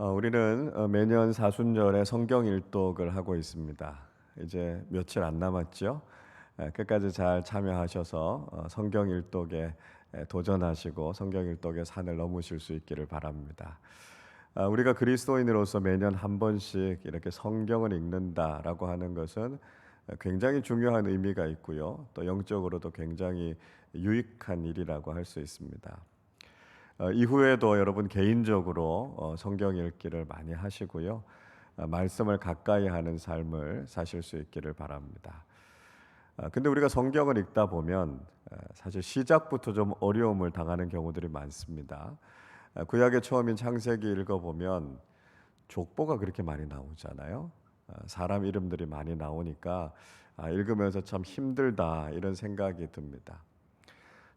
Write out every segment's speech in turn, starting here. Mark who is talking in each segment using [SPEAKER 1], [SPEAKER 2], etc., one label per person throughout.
[SPEAKER 1] 어, 우리는 어, 매년 사순절에 성경 일독을 하고 있습니다. 이제 며칠 안 남았죠. 에, 끝까지 잘 참여하셔서 어, 성경 일독에 에, 도전하시고 성경 일독의 산을 넘으실 수 있기를 바랍니다. 아, 우리가 그리스도인으로서 매년 한 번씩 이렇게 성경을 읽는다라고 하는 것은 굉장히 중요한 의미가 있고요. 또 영적으로도 굉장히 유익한 일이라고 할 수 있습니다. 어, 이후에도 여러분 개인적으로 어, 성경 읽기를 많이 하시고요. 어, 말씀을 가까이 하는 삶을 사실 수 있기를 바랍니다. 아, 근데 우리가 성경을 읽다 보면 어, 사실 시작부터 좀 어려움을 당하는 경우들이 많습니다. 아, 구약의 처음인 창세기 읽어보면 족보가 그렇게 많이 나오잖아요. 아, 사람 이름들이 많이 나오니까 아, 읽으면서 참 힘들다 이런 생각이 듭니다.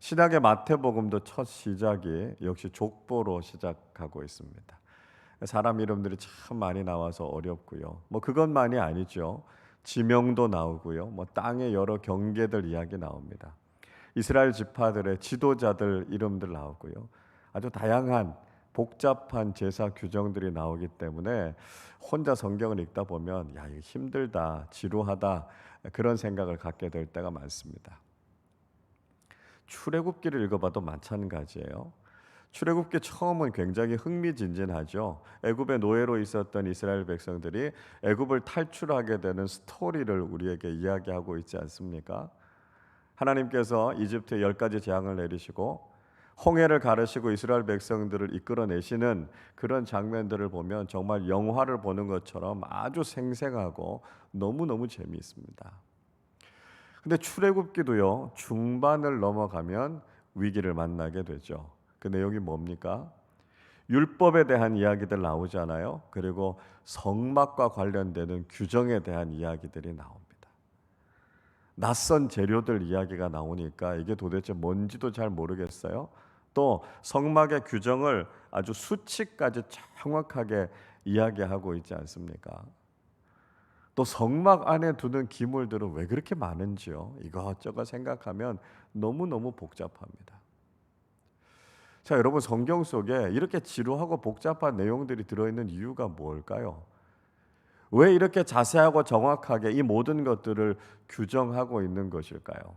[SPEAKER 1] 신약의 마태복음도 첫 시작이 역시 족보로 시작하고 있습니다. 사람 이름들이 참 많이 나와서 어렵고요. 뭐 그것만이 아니죠. 지명도 나오고요. 뭐 땅의 여러 경계들 이야기 나옵니다. 이스라엘 지파들의 지도자들 이름들 나오고요. 아주 다양한 복잡한 제사 규정들이 나오기 때문에 혼자 성경을 읽다 보면 야 이거 힘들다, 지루하다 그런 생각을 갖게 될 때가 많습니다. 출애굽기를 읽어봐도 마찬가지예요. 출애굽기 처음은 굉장히 흥미진진하죠. 애굽의 노예로 있었던 이스라엘 백성들이 애굽을 탈출하게 되는 스토리를 우리에게 이야기하고 있지 않습니까? 하나님께서 이집트에 열 가지 재앙을 내리시고 홍해를 가르시고 이스라엘 백성들을 이끌어내시는 그런 장면들을 보면 정말 영화를 보는 것처럼 아주 생생하고 너무너무 재미있습니다. 근데 출애굽기도요. 중반을 넘어가면 위기를 만나게 되죠. 그 내용이 뭡니까? 율법에 대한 이야기들 나오잖아요. 그리고 성막과 관련되는 규정에 대한 이야기들이 나옵니다. 낯선 재료들 이야기가 나오니까 이게 도대체 뭔지도 잘 모르겠어요. 또 성막의 규정을 아주 수치까지 정확하게 이야기하고 있지 않습니까? 또 성막 안에 두는 기물들은 왜 그렇게 많은지요? 이것저것 생각하면 너무너무 복잡합니다. 자, 여러분 성경 속에 이렇게 지루하고 복잡한 내용들이 들어 있는 이유가 뭘까요? 왜 이렇게 자세하고 정확하게 이 모든 것들을 규정하고 있는 것일까요?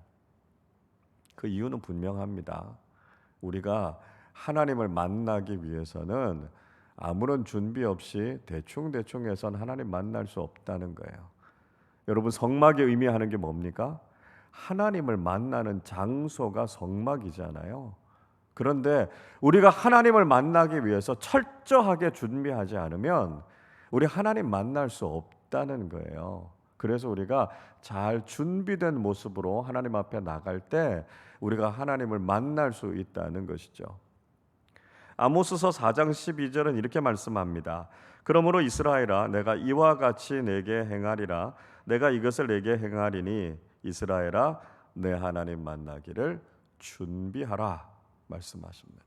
[SPEAKER 1] 그 이유는 분명합니다. 우리가 하나님을 만나기 위해서는 아무런 준비 없이 대충 대충 해선 하나님 만날 수 없다는 거예요. 여러분 성막이 의미하는 게 뭡니까? 하나님을 만나는 장소가 성막이잖아요. 그런데 우리가 하나님을 만나기 위해서 철저하게 준비하지 않으면 우리 하나님 만날 수 없다는 거예요. 그래서 우리가 잘 준비된 모습으로 하나님 앞에 나갈 때 우리가 하나님을 만날 수 있다는 것이죠. 아모스서 4장 12절은 이렇게 말씀합니다. 그러므로 이스라엘아 내가 이와 같이 내게 행하리라 내가 이것을 내게 행하리니 이스라엘아 내 하나님 만나기를 준비하라 말씀하십니다.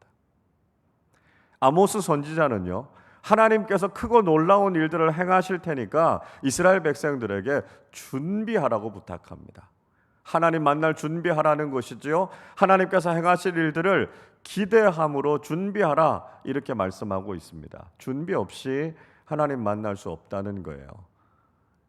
[SPEAKER 1] 아모스 선지자는요. 하나님께서 크고 놀라운 일들을 행하실 테니까 이스라엘 백성들에게 준비하라고 부탁합니다. 하나님 만날 준비하라는 것이지요. 하나님께서 행하실 일들을 기대함으로 준비하라 이렇게 말씀하고 있습니다. 준비 없이 하나님 만날 수 없다는 거예요.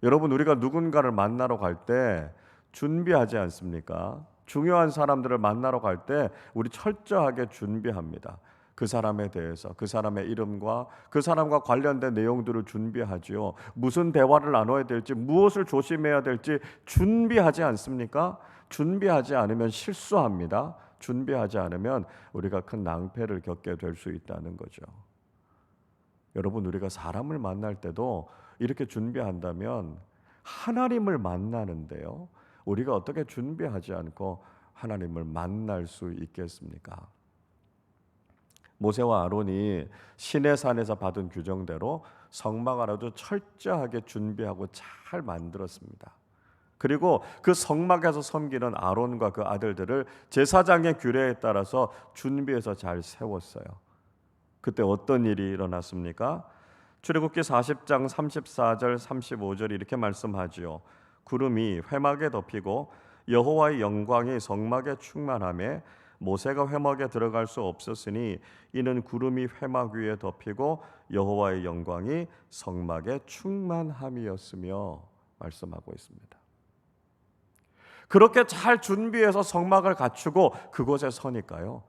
[SPEAKER 1] 여러분 우리가 누군가를 만나러 갈 때 준비하지 않습니까? 중요한 사람들을 만나러 갈 때 우리 철저하게 준비합니다. 그 사람에 대해서 그 사람의 이름과 그 사람과 관련된 내용들을 준비하지요. 무슨 대화를 나눠야 될지 무엇을 조심해야 될지 준비하지 않습니까? 준비하지 않으면 실수합니다. 준비하지 않으면 우리가 큰 낭패를 겪게 될 수 있다는 거죠. 여러분 우리가 사람을 만날 때도 이렇게 준비한다면 하나님을 만나는데요. 우리가 어떻게 준비하지 않고 하나님을 만날 수 있겠습니까? 모세와 아론이 시내산에서 받은 규정대로 성막을 아주 철저하게 준비하고 잘 만들었습니다. 그리고 그 성막에서 섬기는 아론과 그 아들들을 제사장의 규례에 따라서 준비해서 잘 세웠어요. 그때 어떤 일이 일어났습니까? 출애굽기 40장 34절 35절 이렇게 말씀하지요. 구름이 회막에 덮이고 여호와의 영광이 성막에 충만함에 모세가 회막에 들어갈 수 없었으니 이는 구름이 회막 위에 덮이고 여호와의 영광이 성막에 충만함이었으며 말씀하고 있습니다. 그렇게 잘 준비해서 성막을 갖추고 그곳에 서니까요.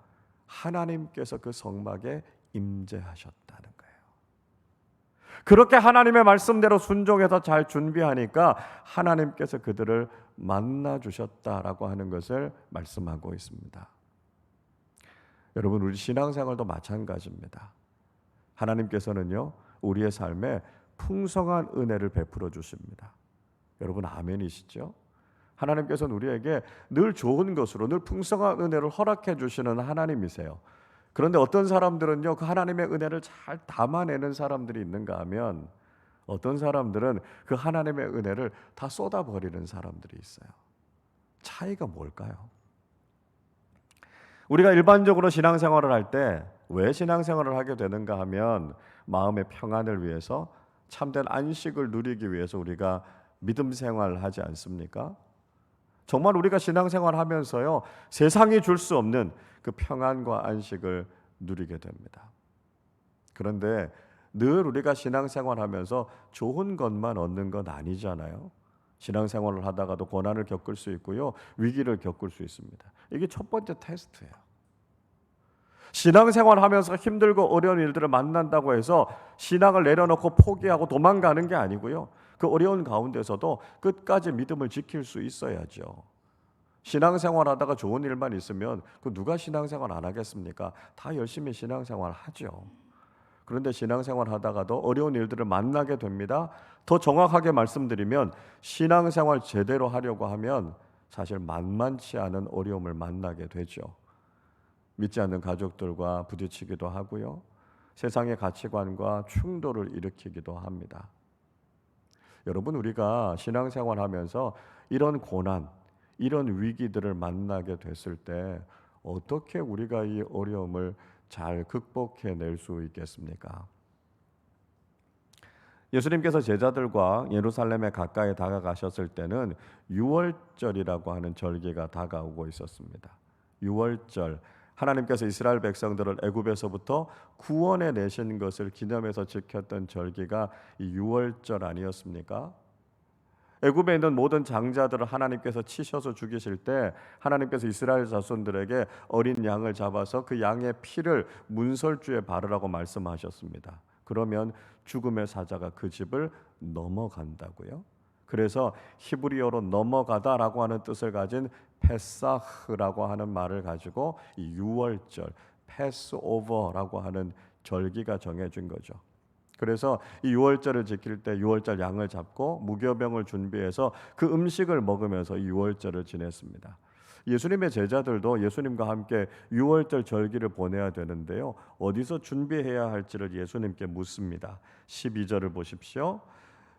[SPEAKER 1] 하나님께서 그 성막에 임재하셨다는 거예요. 그렇게 하나님의 말씀대로 순종해서 잘 준비하니까 하나님께서 그들을 만나 주셨다라고 하는 것을 말씀하고 있습니다. 여러분 우리 신앙생활도 마찬가지입니다. 하나님께서는요 우리의 삶에 풍성한 은혜를 베풀어 주십니다. 여러분 아멘이시죠? 하나님께서는 우리에게 늘 좋은 것으로 늘 풍성한 은혜를 허락해 주시는 하나님이세요. 그런데 어떤 사람들은요 그 하나님의 은혜를 잘 담아내는 사람들이 있는가 하면 어떤 사람들은 그 하나님의 은혜를 다 쏟아버리는 사람들이 있어요. 차이가 뭘까요? 우리가 일반적으로 신앙생활을 할 때 왜 신앙생활을 하게 되는가 하면 마음의 평안을 위해서 참된 안식을 누리기 위해서 우리가 믿음 생활을 하지 않습니까? 정말 우리가 신앙생활 하면서요 세상이 줄 수 없는 그 평안과 안식을 누리게 됩니다. 그런데 늘 우리가 신앙생활 하면서 좋은 것만 얻는 건 아니잖아요. 신앙생활을 하다가도 고난을 겪을 수 있고요. 위기를 겪을 수 있습니다. 이게 첫 번째 테스트예요. 신앙생활 하면서 힘들고 어려운 일들을 만난다고 해서 신앙을 내려놓고 포기하고 도망가는 게 아니고요. 그 어려운 가운데서도 끝까지 믿음을 지킬 수 있어야죠. 신앙생활 하다가 좋은 일만 있으면 그 누가 신앙생활 안 하겠습니까? 다 열심히 신앙생활 하죠. 그런데 신앙생활 하다가도 어려운 일들을 만나게 됩니다. 더 정확하게 말씀드리면 신앙생활 제대로 하려고 하면 사실 만만치 않은 어려움을 만나게 되죠. 믿지 않는 가족들과 부딪히기도 하고요. 세상의 가치관과 충돌을 일으키기도 합니다. 여러분 우리가 신앙생활 하면서 이런 고난, 이런 위기들을 만나게 됐을 때 어떻게 우리가 이 어려움을 잘 극복해 낼 수 있겠습니까? 예수님께서 제자들과 예루살렘에 가까이 다가가셨을 때는 유월절이라고 하는 절기가 다가오고 있었습니다. 유월절 하나님께서 이스라엘 백성들을 애굽에서부터 구원해 내신 것을 기념해서 지켰던 절기가 이 유월절 아니었습니까? 애굽에 있는 모든 장자들을 하나님께서 치셔서 죽이실 때 하나님께서 이스라엘 자손들에게 어린 양을 잡아서 그 양의 피를 문설주에 바르라고 말씀하셨습니다. 그러면 죽음의 사자가 그 집을 넘어간다고요. 그래서 히브리어로 넘어가다라고 하는 뜻을 가진 페사흐라고 하는 말을 가지고 이 유월절 패스오버라고 하는 절기가 정해진 거죠. 그래서 이 유월절을 지킬 때 유월절 양을 잡고 무교병을 준비해서 그 음식을 먹으면서 이 유월절을 지냈습니다. 예수님의 제자들도 예수님과 함께 유월절 절기를 보내야 되는데요. 어디서 준비해야 할지를 예수님께 묻습니다. 12절을 보십시오.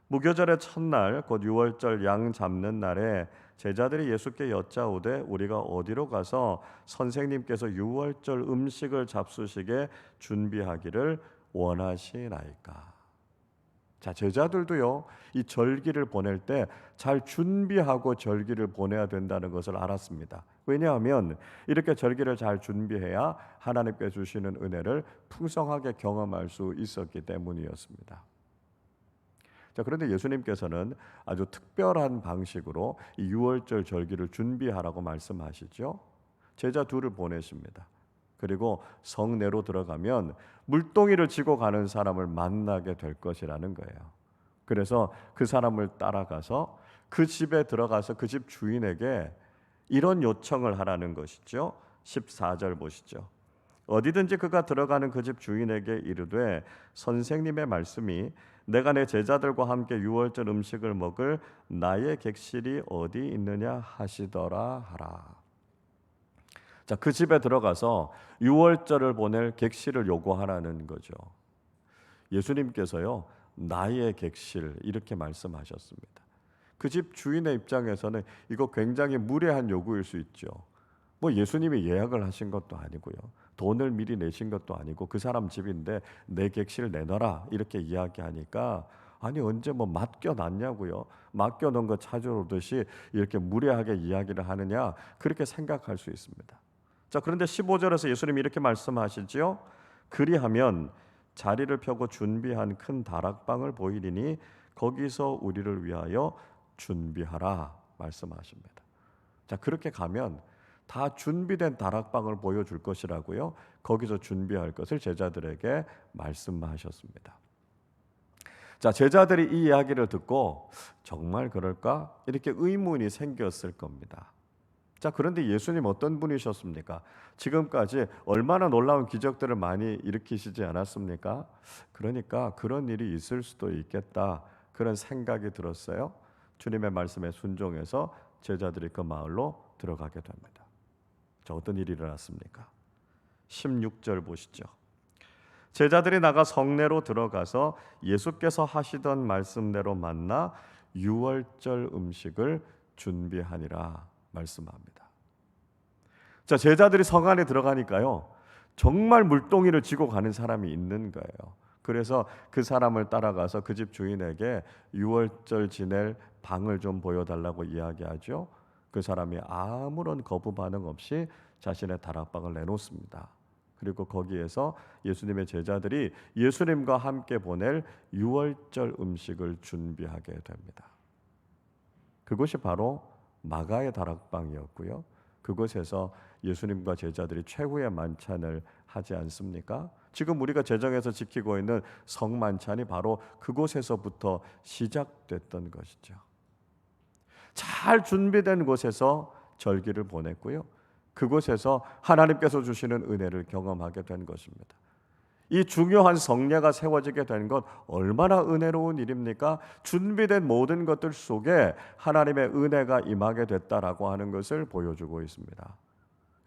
[SPEAKER 1] 무교절의 첫날 곧 유월절 양 잡는 날에 제자들이 예수께 여짜오되 우리가 어디로 가서 선생님께서 유월절 음식을 잡수시게 준비하기를 원하시나이까. 자, 제자들도요. 이 절기를 보낼 때 잘 준비하고 절기를 보내야 된다는 것을 알았습니다. 왜냐하면 이렇게 절기를 잘 준비해야 하나님께 주시는 은혜를 풍성하게 경험할 수 있었기 때문이었습니다. 자, 그런데 예수님께서는 아주 특별한 방식으로 이 6월절 절기를 준비하라고 말씀하시죠. 제자 둘을 보내십니다. 그리고 성내로 들어가면 물동이를 지고 가는 사람을 만나게 될 것이라는 거예요. 그래서 그 사람을 따라가서 그 집에 들어가서 그 집 주인에게 이런 요청을 하라는 것이죠. 14절 보시죠. 어디든지 그가 들어가는 그 집 주인에게 이르되 선생님의 말씀이 내가 내 제자들과 함께 유월절 음식을 먹을 나의 객실이 어디 있느냐 하시더라 하라. 자, 그 집에 들어가서 유월절을 보낼 객실을 요구하라는 거죠. 예수님께서요, 나의 객실 이렇게 말씀하셨습니다. 그 집 주인의 입장에서는 이거 굉장히 무례한 요구일 수 있죠. 뭐 예수님이 예약을 하신 것도 아니고요. 돈을 미리 내신 것도 아니고 그 사람 집인데 내 객실 내놔라 이렇게 이야기하니까 아니 언제 뭐 맡겨놨냐고요. 맡겨놓은 거 찾아오듯이 이렇게 무례하게 이야기를 하느냐 그렇게 생각할 수 있습니다. 자, 그런데 15절에서 예수님이 이렇게 말씀하시지요. 그리하면 자리를 펴고 준비한 큰 다락방을 보이리니 거기서 우리를 위하여 준비하라 말씀하십니다. 자, 그렇게 가면 다 준비된 다락방을 보여줄 것이라고요. 거기서 준비할 것을 제자들에게 말씀하셨습니다. 자, 제자들이 이 이야기를 듣고 정말 그럴까? 이렇게 의문이 생겼을 겁니다. 자, 그런데 예수님 어떤 분이셨습니까? 지금까지 얼마나 놀라운 기적들을 많이 일으키시지 않았습니까? 그러니까 그런 일이 있을 수도 있겠다. 그런 생각이 들었어요. 주님의 말씀에 순종해서 제자들이 그 마을로 들어가게 됩니다. 자, 어떤 일이 일어났습니까? 16절 보시죠. 제자들이 나가 성내로 들어가서 예수께서 하시던 말씀대로 만나 유월절 음식을 준비하니라 말씀합니다. 자, 제자들이 성 안에 들어가니까요. 정말 물동이를 지고 가는 사람이 있는 거예요. 그래서 그 사람을 따라가서 그 집 주인에게 유월절 지낼 방을 좀 보여달라고 이야기하죠. 그 사람이 아무런 거부 반응 없이 자신의 다락방을 내놓습니다. 그리고 거기에서 예수님의 제자들이 예수님과 함께 보낼 유월절 음식을 준비하게 됩니다. 그것이 바로 마가의 다락방이었고요. 그곳에서 예수님과 제자들이 최후의 만찬을 하지 않습니까? 지금 우리가 제정해서 지키고 있는 성만찬이 바로 그곳에서부터 시작됐던 것이죠. 잘 준비된 곳에서 절기를 보냈고요. 그곳에서 하나님께서 주시는 은혜를 경험하게 된 것입니다. 이 중요한 성례가 세워지게 된것 얼마나 은혜로운 일입니까? 준비된 모든 것들 속에 하나님의 은혜가 임하게 됐다라고 하는 것을 보여주고 있습니다.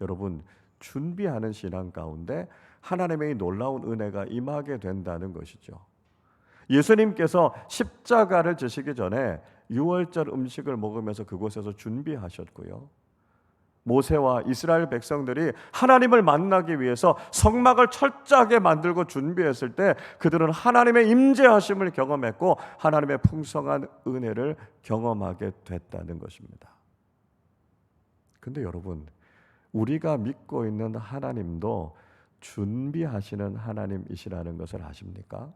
[SPEAKER 1] 여러분, 준비하는 신앙 가운데 하나님의 놀라운 은혜가 임하게 된다는 것이죠. 예수님께서 십자가를 지시기 전에 유월절 음식을 먹으면서 그곳에서 준비하셨고요. 모세와 이스라엘 백성들이 하나님을 만나기 위해서 성막을 철저하게 만들고 준비했을 때 그들은 하나님의 임재하심을 경험했고 하나님의 풍성한 은혜를 경험하게 됐다는 것입니다. 근데 여러분, 우리가 믿고 있는 하나님도 준비하시는 하나님이시라는 것을 아십니까?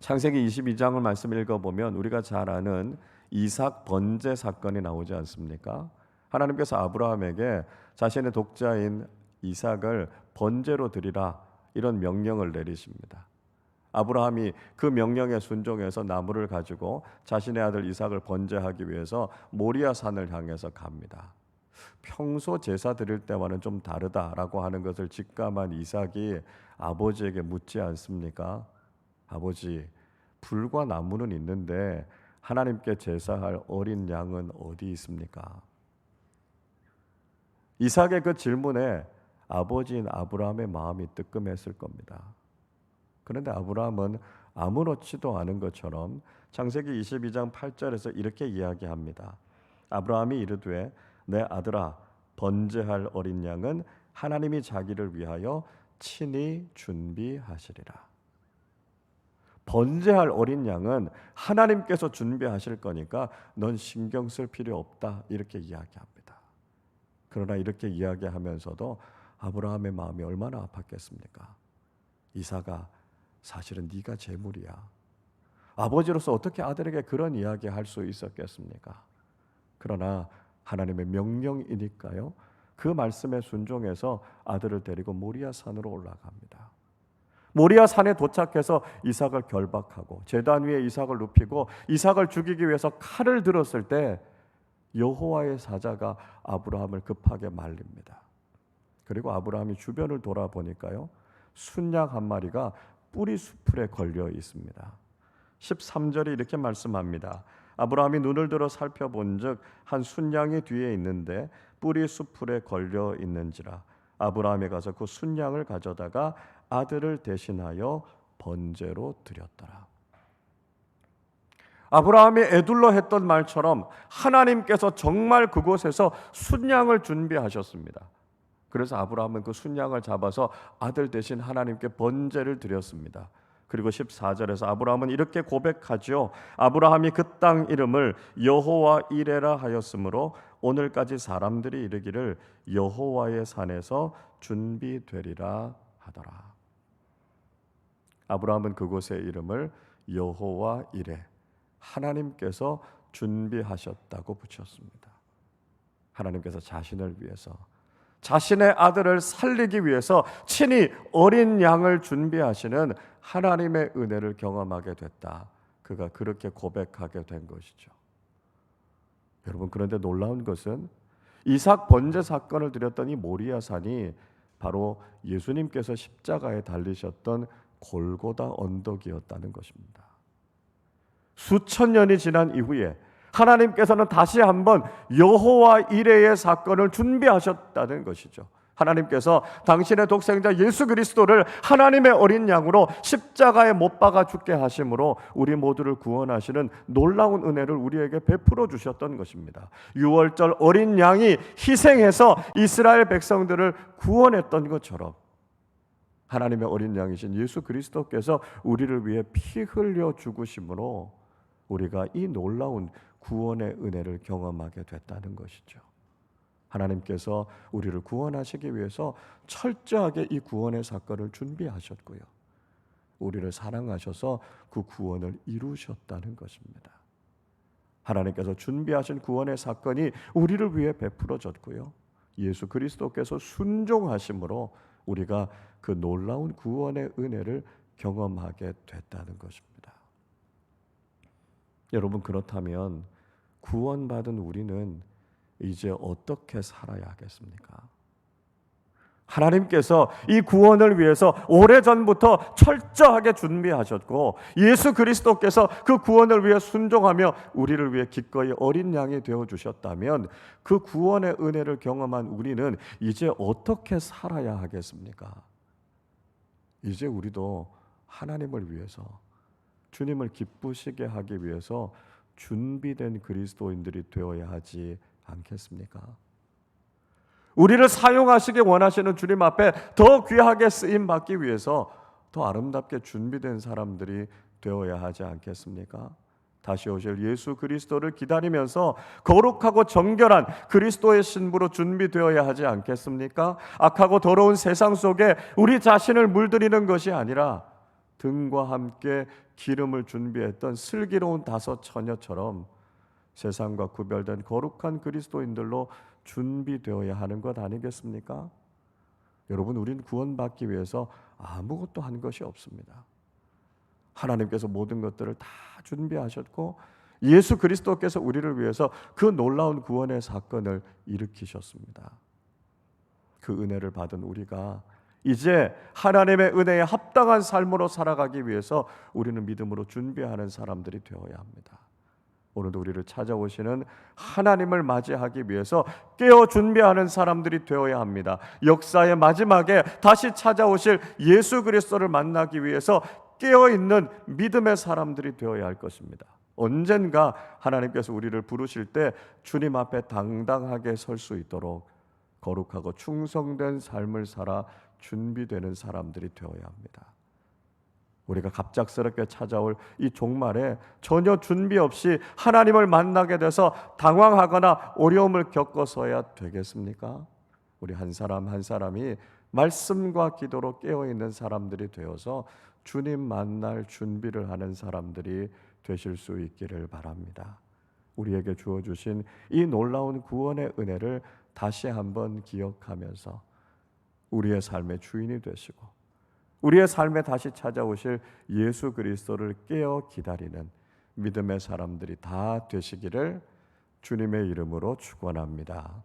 [SPEAKER 1] 창세기 22장을 말씀 읽어 보면 우리가 잘 아는 이삭 번제 사건이 나오지 않습니까? 하나님께서 아브라함에게 자신의 독자인 이삭을 번제로 드리라 이런 명령을 내리십니다. 아브라함이 그 명령에 순종해서 나무를 가지고 자신의 아들 이삭을 번제하기 위해서 모리아 산을 향해서 갑니다. 평소 제사 드릴 때와는 좀 다르다라고 하는 것을 직감한 이삭이 아버지에게 묻지 않습니까? 아버지, 불과 나무는 있는데 하나님께 제사할 어린 양은 어디 있습니까? 이삭의 그 질문에 아버지인 아브라함의 마음이 뜨끔했을 겁니다. 그런데 아브라함은 아무렇지도 않은 것처럼 창세기 22장 8절에서 이렇게 이야기합니다. 아브라함이 이르되 내 아들아 번제할 어린 양은 하나님이 자기를 위하여 친히 준비하시리라. 번제할 어린 양은 하나님께서 준비하실 거니까 넌 신경 쓸 필요 없다 이렇게 이야기합니다. 그러나 이렇게 이야기하면서도 아브라함의 마음이 얼마나 아팠겠습니까? 이사가 사실은 네가 재물이야. 아버지로서 어떻게 아들에게 그런 이야기 할 수 있었겠습니까? 그러나 하나님의 명령이니까요. 그 말씀에 순종해서 아들을 데리고 모리아 산으로 올라갑니다. 모리아 산에 도착해서 이삭을 결박하고 제단 위에 이삭을 눕히고 이삭을 죽이기 위해서 칼을 들었을 때 여호와의 사자가 아브라함을 급하게 말립니다. 그리고 아브라함이 주변을 돌아보니까요. 순양 한 마리가 뿌리 수풀에 걸려 있습니다. 13절이 이렇게 말씀합니다. 아브라함이 눈을 들어 살펴본즉 한 순양이 뒤에 있는데 뿌리 수풀에 걸려 있는지라 아브라함이 가서 그 순양을 가져다가 아들을 대신하여 번제로 드렸더라. 아브라함이 애둘러 했던 말처럼 하나님께서 정말 그곳에서 순양을 준비하셨습니다. 그래서 아브라함은 그 순양을 잡아서 아들 대신 하나님께 번제를 드렸습니다. 그리고 14절에서 아브라함은 이렇게 고백하죠. 아브라함이 그 땅 이름을 여호와 이레라 하였으므로 오늘까지 사람들이 이르기를 여호와의 산에서 준비되리라 하더라. 아브라함은 그곳의 이름을 여호와 이레 하나님께서 준비하셨다고 붙였습니다. 하나님께서 자신을 위해서 자신의 아들을 살리기 위해서 친히 어린 양을 준비하시는 하나님의 은혜를 경험하게 됐다. 그가 그렇게 고백하게 된 것이죠. 여러분 그런데 놀라운 것은 이삭 번제 사건을 드렸던 이 모리아 산이 바로 예수님께서 십자가에 달리셨던 골고다 언덕이었다는 것입니다. 수천 년이 지난 이후에 하나님께서는 다시 한번 여호와 이레의 사건을 준비하셨다는 것이죠. 하나님께서 당신의 독생자 예수 그리스도를 하나님의 어린 양으로 십자가에 못 박아 죽게 하심으로 우리 모두를 구원하시는 놀라운 은혜를 우리에게 베풀어 주셨던 것입니다. 6월절 어린 양이 희생해서 이스라엘 백성들을 구원했던 것처럼 하나님의 어린 양이신 예수 그리스도께서 우리를 위해 피 흘려 죽으심으로 우리가 이 놀라운 구원의 은혜를 경험하게 됐다는 것이죠. 하나님께서 우리를 구원하시기 위해서 철저하게 이 구원의 사건을 준비하셨고요. 우리를 사랑하셔서 그 구원을 이루셨다는 것입니다. 하나님께서 준비하신 구원의 사건이 우리를 위해 베풀어졌고요. 예수 그리스도께서 순종하심으로 우리가 그 놀라운 구원의 은혜를 경험하게 됐다는 것입니다. 여러분 그렇다면 구원받은 우리는 이제 어떻게 살아야 하겠습니까? 하나님께서 이 구원을 위해서 오래전부터 철저하게 준비하셨고 예수 그리스도께서 그 구원을 위해 순종하며 우리를 위해 기꺼이 어린 양이 되어 주셨다면 그 구원의 은혜를 경험한 우리는 이제 어떻게 살아야 하겠습니까? 이제 우리도 하나님을 위해서 주님을 기쁘시게 하기 위해서 준비된 그리스도인들이 되어야 하지 않겠습니까? 우리를 사용하시기 원하시는 주님 앞에 더 귀하게 쓰임 받기 위해서 더 아름답게 준비된 사람들이 되어야 하지 않겠습니까? 다시 오실 예수 그리스도를 기다리면서 거룩하고 정결한 그리스도의 신부로 준비되어야 하지 않겠습니까? 악하고 더러운 세상 속에 우리 자신을 물들이는 것이 아니라 등과 함께 기름을 준비했던 슬기로운 다섯 처녀처럼 세상과 구별된 거룩한 그리스도인들로 준비되어야 하는 것 아니겠습니까? 여러분, 우리는 구원받기 위해서 아무것도 한 것이 없습니다. 하나님께서 모든 것들을 다 준비하셨고 예수 그리스도께서 우리를 위해서 그 놀라운 구원의 사건을 일으키셨습니다. 그 은혜를 받은 우리가 이제 하나님의 은혜에 합당한 삶으로 살아가기 위해서 우리는 믿음으로 준비하는 사람들이 되어야 합니다. 오늘도 우리를 찾아오시는 하나님을 맞이하기 위해서 깨어 준비하는 사람들이 되어야 합니다. 역사의 마지막에 다시 찾아오실 예수 그리스도를 만나기 위해서 깨어 있는 믿음의 사람들이 되어야 할 것입니다. 언젠가 하나님께서 우리를 부르실 때 주님 앞에 당당하게 설 수 있도록 거룩하고 충성된 삶을 살아 준비되는 사람들이 되어야 합니다. 우리가 갑작스럽게 찾아올 이 종말에 전혀 준비 없이 하나님을 만나게 돼서 당황하거나 어려움을 겪어서야 되겠습니까? 우리 한 사람 한 사람이 말씀과 기도로 깨어 있는 사람들이 되어서 주님 만날 준비를 하는 사람들이 되실 수 있기를 바랍니다. 우리에게 주어 주신 이 놀라운 구원의 은혜를 다시 한번 기억하면서 우리의 삶의 주인이 되시고 우리의 삶에 다시 찾아오실 예수 그리스도를 깨어 기다리는 믿음의 사람들이 다 되시기를 주님의 이름으로 축원합니다.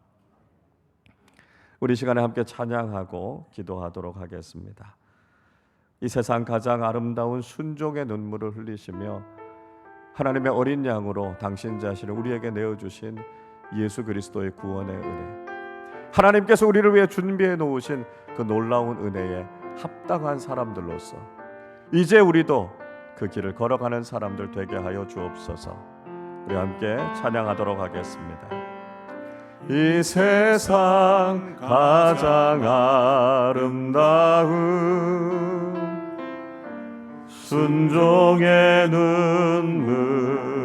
[SPEAKER 1] 우리 시간에 함께 찬양하고 기도하도록 하겠습니다. 이 세상 가장 아름다운 순종의 눈물을 흘리시며 하나님의 어린 양으로 당신 자신을 우리에게 내어 주신 예수 그리스도의 구원의 은혜. 하나님께서 우리를 위해 준비해 놓으신 그 놀라운 은혜에 합당한 사람들로서 이제 우리도 그 길을 걸어가는 사람들 되게 하여 주옵소서. 우리 함께 찬양하도록 하겠습니다. 이 세상 가장 아름다운 순종의 눈물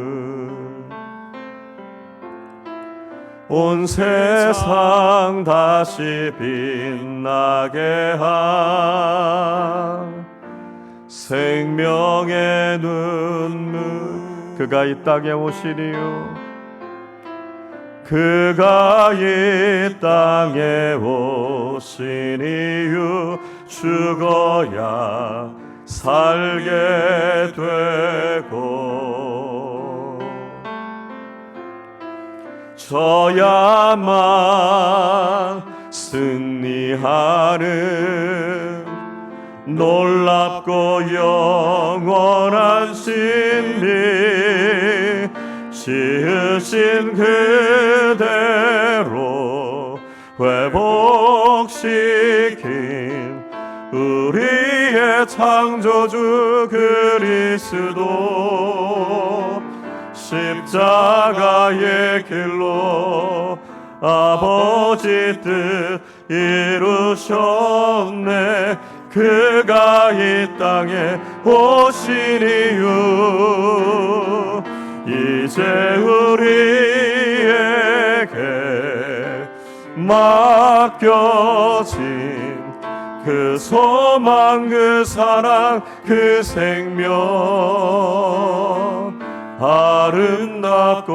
[SPEAKER 1] 온 세상 다시 빛나게 한 생명의 눈물 그가 이 땅에 이유 그가 이 땅에 오신 이유 죽어야 살게 되고 저야만 승리하는 놀랍고 영원한 신비 지으신 그대로 회복시킨 우리의 창조주 그리스도 십자가의 길로 아버지 뜻 이루셨네. 그가 이 땅에 오신 이유. 이제 우리에게 맡겨진 그 소망 그 사랑 그 생명 아름답고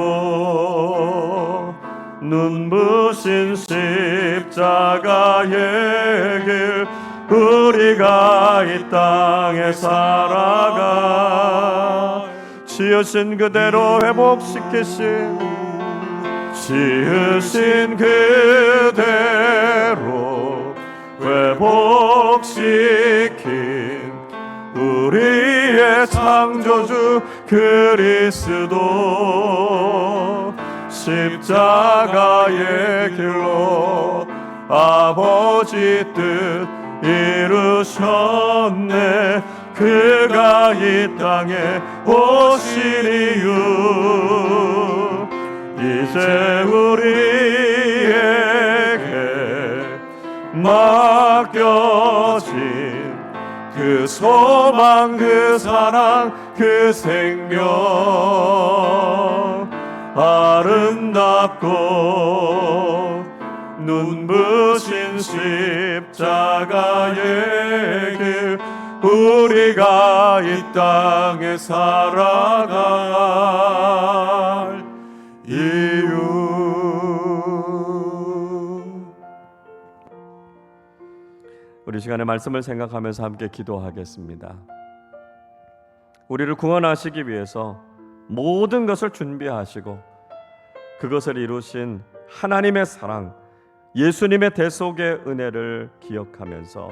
[SPEAKER 1] 눈부신 십자가의 길 우리가 이 땅에 살아가 지으신 그대로 회복시키신 지으신 그대로 회복시킨 우리의 창조주 그리스도 십자가의 길로 아버지 뜻 이루셨네. 그가 이 땅에 오신 이유 이제 우리에게 맡겨진 그 소망 그 사랑 그 생명. 아름답고 눈부신 십자가의 길 우리가 이 땅에 살아갈 우리 시간에 말씀을 생각하면서 함께 기도하겠습니다. 우리를 구원하시기 위해서 모든 것을 준비하시고 그것을 이루신 하나님의 사랑, 예수님의 대속의 은혜를 기억하면서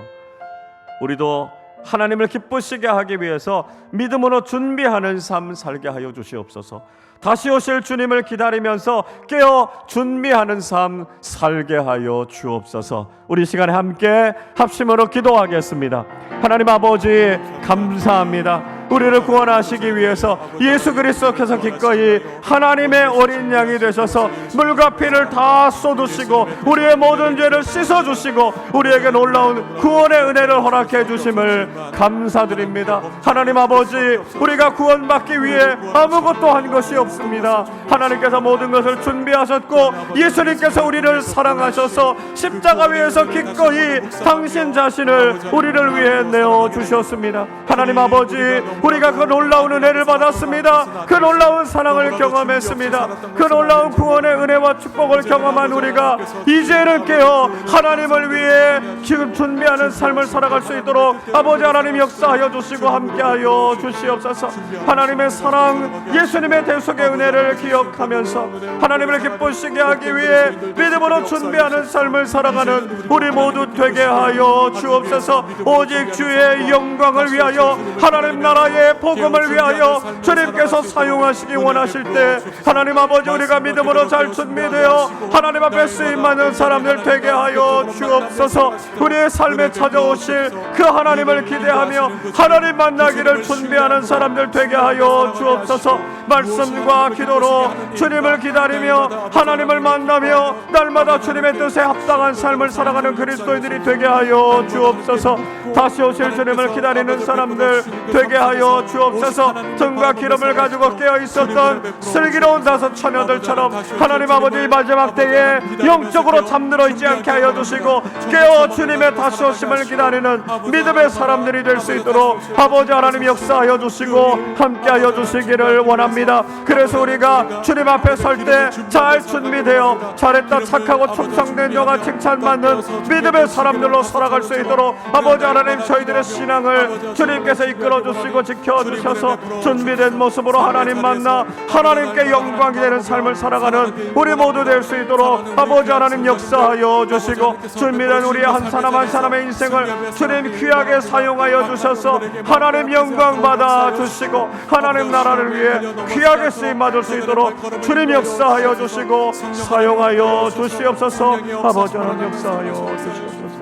[SPEAKER 1] 우리도 하나님을 기쁘시게 하기 위해서 믿음으로 준비하는 삶 살게 하여 주시옵소서. 다시 오실 주님을 기다리면서 깨어 준비하는 삶 살게 하여 주옵소서. 우리 시간에 함께 합심으로 기도하겠습니다. 하나님 아버지 감사합니다. 우리를 구원하시기 위해서 예수 그리스도께서 기꺼이 하나님의 어린 양이 되셔서 물과 피를 다 쏟으시고 우리의 모든 죄를 씻어 주시고 우리에게 놀라운 구원의 은혜를 허락해 주심을 감사드립니다. 하나님 아버지 우리가 구원받기 위해 아무것도 한 것이 없습니다. 하나님께서 모든 것을 준비하셨고 예수님께서 우리를 사랑하셔서 십자가 위에서 기꺼이 당신 자신을 우리를 위해 내어 주셨습니다. 하나님 아버지 우리가 그 놀라운 은혜를 받았습니다. 그 놀라운 사랑을 경험했습니다. 그 놀라운 구원의 은혜와 축복을 경험한 우리가 이제는 깨어 하나님을 위해 지금 준비하는 삶을 살아갈 수 있도록 아버지 하나님 역사하여 주시고 함께하여 주시옵소서. 하나님의 사랑, 예수님의 대속의 은혜를 기억하면서 하나님을 기쁘시게 하기 위해 믿음으로 준비하는 삶을 살아가는 우리 모두 되게 하여 주옵소서. 오직 주의 영광을 위하여 하나님 나라 의 복음을 위하여 주님께서 사용하시기 원하실 때 하나님 아버지 우리가 믿음으로 잘 준비되어 하나님 앞에 쓰임 받는 사람들 되게 하여 주옵소서. 우리의 삶에 찾아오실 그 하나님을 기대하며 하나님 만나기를 준비하는 사람들 되게 하여 주옵소서. 말씀과 기도로 주님을 기다리며 하나님을 만나며 날마다 주님의 뜻에 합당한 삶을 살아가는 그리스도인들이 되게 하여 주옵소서. 다시 오실 주님을 기다리는 사람들 되게 하여 하여 주옵소서 등과 기름을 가지고 깨어 있었던 슬기로운 다섯 처녀들처럼 하나님 아버지 이 마지막 때에 영적으로 잠들어 있지 않게 하여 주시고 깨어 주님의 다시 오심을 기다리는 믿음의 사람들이 될 수 있도록 아버지 하나님 역사하여 주시고 함께하여 주시기를 원합니다. 그래서 우리가 주님 앞에 설 때 잘 준비되어 잘했다 착하고 충성된 자가 칭찬받는 믿음의 사람들로 살아갈 수 있도록 아버지 하나님 저희들의 신앙을 주님께서 이끌어 주시고 지켜 주셔서 준비된 모습으로 하나님 만나 하나님께 영광이 되는 삶을 살아가는 우리 모두 될 수 있도록 아버지 하나님 역사하여 주시고 준비된 우리 한 사람 한 사람의 인생을 주님 귀하게 사용하여 주셔서 하나님 영광 받아 주시고 하나님 나라를 위해 귀하게 쓰임 받을 수 있도록 주님 역사하여 주시고 사용하여 주시옵소서. 아버지 하나님 역사하여 주시옵소서.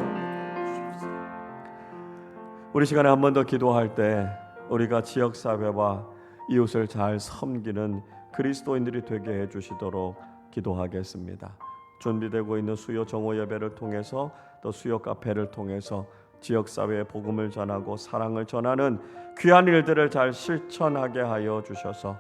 [SPEAKER 1] 우리 시간에 한 번 더 기도할 때 우리가 지역 사회와 이웃을 잘 섬기는 그리스도인들이 되게 해 주시도록 기도하겠습니다. 준비되고 있는 수요 정오 예배를 통해서 또 수요 카페를 통해서 지역 사회에 복음을 전하고 사랑을 전하는 귀한 일들을 잘 실천하게 하여 주셔서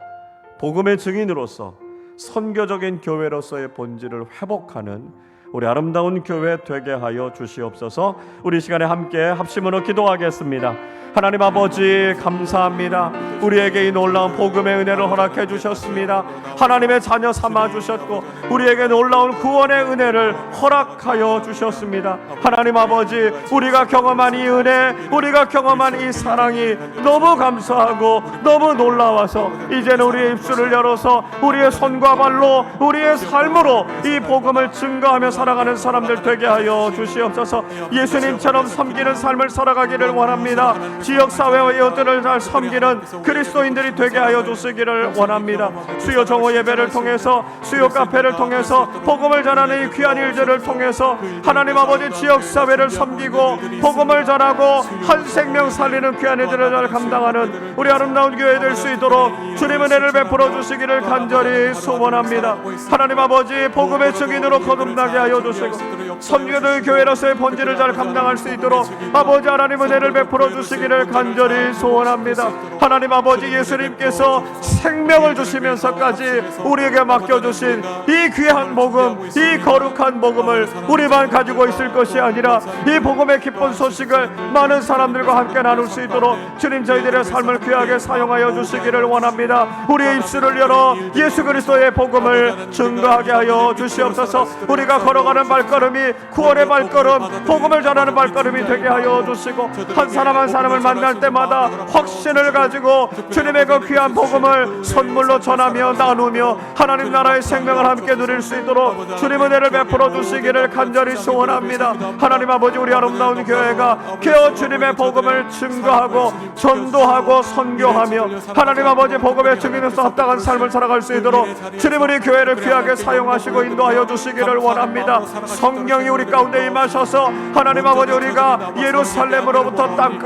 [SPEAKER 1] 복음의 증인으로서 선교적인 교회로서의 본질을 회복하는 우리 아름다운 교회 되게 하여 주시옵소서. 우리 시간에 함께 합심으로 기도하겠습니다. 하나님 아버지 감사합니다. 우리에게 이 놀라운 복음의 은혜를 허락해 주셨습니다. 하나님의 자녀 삼아 주셨고 우리에게 놀라운 구원의 은혜를 허락하여 주셨습니다. 하나님 아버지 우리가 경험한 이 은혜, 우리가 경험한 이 사랑이 너무 감사하고 너무 놀라워서 이제는 우리의 입술을 열어서 우리의 손과 발로 우리의 삶으로 이 복음을 증거하며 살아가는 사람들 되게 하여 주시옵소서. 예수님처럼 섬기는 삶을 살아가기를 원합니다. 지역 사회와 이웃들을 잘 섬기는 그리스도인들이 되게 하여 주시기를 원합니다. 수요 정오 예배를 통해서 수요 카페를 통해서 복음을 전하는 이 귀한 일들을 통해서 하나님 아버지 지역 사회를 섬기고 복음을 전하고 한 생명 살리는 귀한 일들을 잘 감당하는 우리 아름다운 교회 될 수 있도록 주님 은혜를 베풀어 주시기를 간절히 소원합니다. 하나님 아버지 복음의 증인으로 거듭나게 하여 주시고 선교들 교회로서의 본질을 잘 감당할 수 있도록 아버지 하나님 은혜를 베풀어 주시기를 간절히 소원합니다. 하나님 아버지 예수님께서 생명을 주시면서까지 우리에게 맡겨주신 이 귀한 복음, 이 거룩한 복음을 우리만 가지고 있을 것이 아니라 이 복음의 기쁜 소식을 많은 사람들과 함께 나눌 수 있도록 주님 저희들의 삶을 귀하게 사용하여 주시기를 원합니다. 우리의 입술을 열어 예수 그리스도의 복음을 증거하게 하여 주시옵소서. 우리가 걸어가는 발걸음이 구원의 발걸음, 복음을 전하는 발걸음이 되게 하여 주시고 한 사람 한 사람을 만날 때마다 확신을 가지고 주님의 그 귀한 복음을 선물로 전하며 나누며 하나님 나라의 생명을 함께 누릴 수 있도록 주님 은혜를 베풀어 주시기를 간절히 소원합니다. 하나님 아버지 우리 아름다운 교회가 깨어 주님의 복음을 증거하고 전도하고 선교하며 하나님 아버지 복음의 증인으로서 합당한 삶을 살아갈 수 있도록 주님 우리 교회를 귀하게 사용하시고 인도하여 주시기를 원합니다. 성령이 우리 가운데 임하셔서 하나님 아버지 우리가 예루살렘으로부터 땅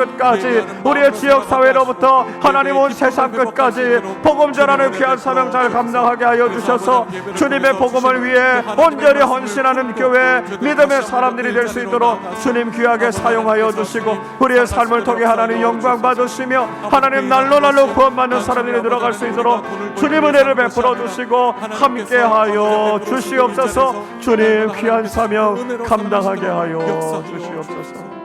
[SPEAKER 1] 끝까지 우리의 지역 사회로부터 하나님 온 세상 끝까지 복음 전하는 귀한 사명 잘 감당하게 하여 주셔서 주님의 복음을 위해 온전히 헌신하는 교회 믿음의 사람들이 될 수 있도록 주님 귀하게 사용하여 주시고 우리의 삶을 통해 하나님 영광 받으시며 하나님 날로 날로 구원받는 사람들이 들어갈 수 있도록 주님 은혜를 베풀어 주시고 함께하여 주시옵소서 주님 귀한 사명 감당하게 하여 주시옵소서.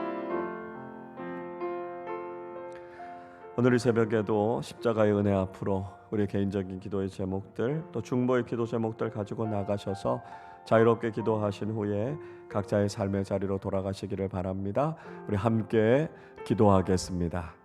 [SPEAKER 1] 오늘 이 새벽에도 십자가의 은혜 앞으로 우리 개인적인 기도의 제목들 또 중보의 기도 제목들 가지고 나가셔서 자유롭게 기도하신 후에 각자의 삶의 자리로 돌아가시기를 바랍니다. 우리 함께 기도하겠습니다.